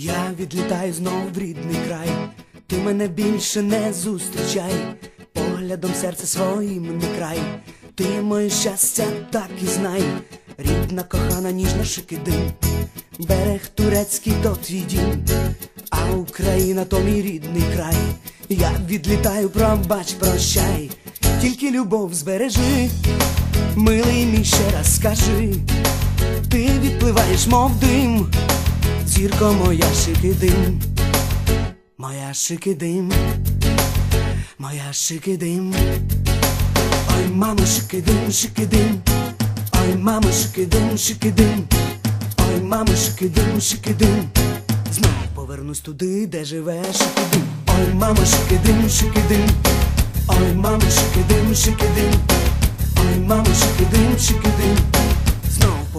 Я відлітаю знов в рідний край, ти мене більше не зустрічай, поглядом серце своїм не край, ти моє щастя, так і знай, рідна, кохана, ніжна шикидин, берег турецький то твій дім, а Україна то мій рідний край. Я відлітаю, пробач, прощай, тільки любов збережи, милий мій ще раз скажи, ти відпливаєш, мов дим. Зірко моя шикидим, моя шикидим, моя шикидим, ой, мамо, шикидим, шикидим, ой, мамо, шикидим, шикидим, ой, мамо, шикидим, шикидим, знов повернусь туди, де живе шикидим, ой, мамо, шикидим, шикидим, ой, мамо, шикидим, шикидим, ой, мамо, шикидим, шикидим,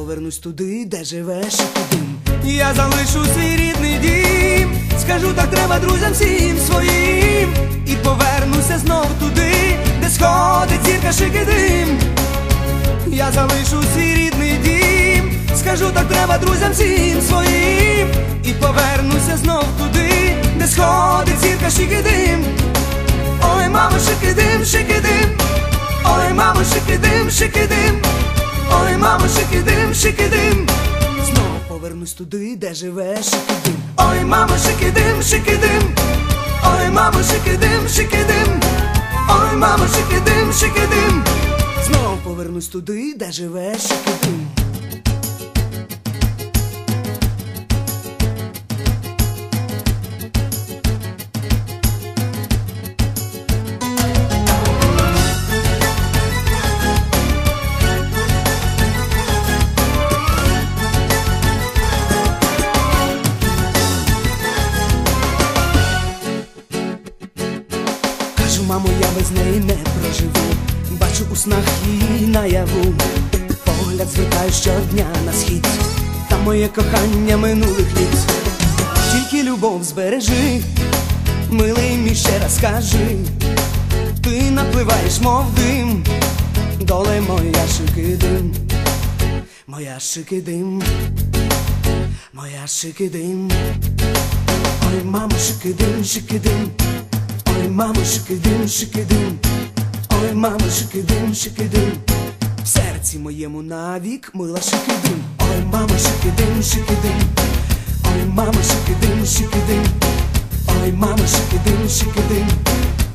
повернусь туди, де живе шикидим. Я залишу свій рідний дім, скажу так треба друзям всім своїм, і повернуся знов туди, де сходить зірка шикидим. Я залишу свій рідний дім, скажу так треба друзям всім своїм, і повернуся знов туди, де сходить зірка шикидим. Ой, мамо, шикидим, шикидим, ой, мамо, шикидим, шикидим, ой, мамо, шикидим, шикидим. Знову повернусь туди, де живе шикидим. Ой, мамо, шикидим, шикидим, ой, мамо, шикидим, шикидим, ой, мамо, шикидим, шикидим. Знову повернусь туди, де живе шикидим. Мамо, я без неї не проживу. Бачу у снах її наяву. Погляд звертаю щодня на схід. Та моє кохання минулих літ. Тільки любов збережи, милий мій ще раз скажи. Ти напливаєш, мов дим, доле моя шикидим, моя шикидим, моя шикидим. Ой, мамо, шикидим, шикидим. Ой, мамо, шикидим, шикидим, ой, мамо, шикидим, шикидим, в серці моєму навік мила шикидим, ой, мамо, шикидим, шикидим, ой, мамо, шикидим, шикидим, ой, мамо, шикидим, шикидим,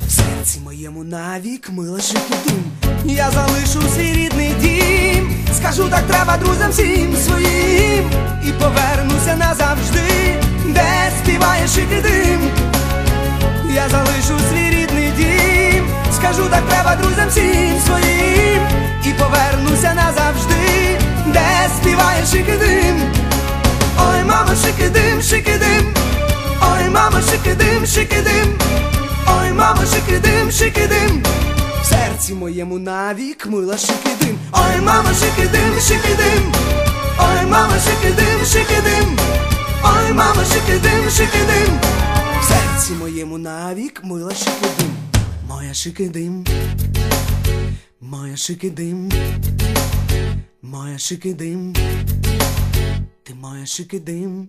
в серці моєму навік мила шикидим. Я залишу свій рідний дім, скажу так треба друзям всім своїм, і повернуся назавжди, де співає шикидим. Друзям всім своїм, і повернуся назавжди, де співає шикидим. Ой, мамо, шикидим, шикидим, ой, мамо, шикидим, шикидим, ой, мамо, шикидим, шикидим, в серці моєму навік мила шикидим. Ой, мамо, шикидим, шикидим, ой, мамо, шикидим, шикидим, ой, мамо, шикидим, шикидим. В серці моєму навік мила шикидим, моя шикидим, моя шикидим, моя шикидим, ти моя шикидим.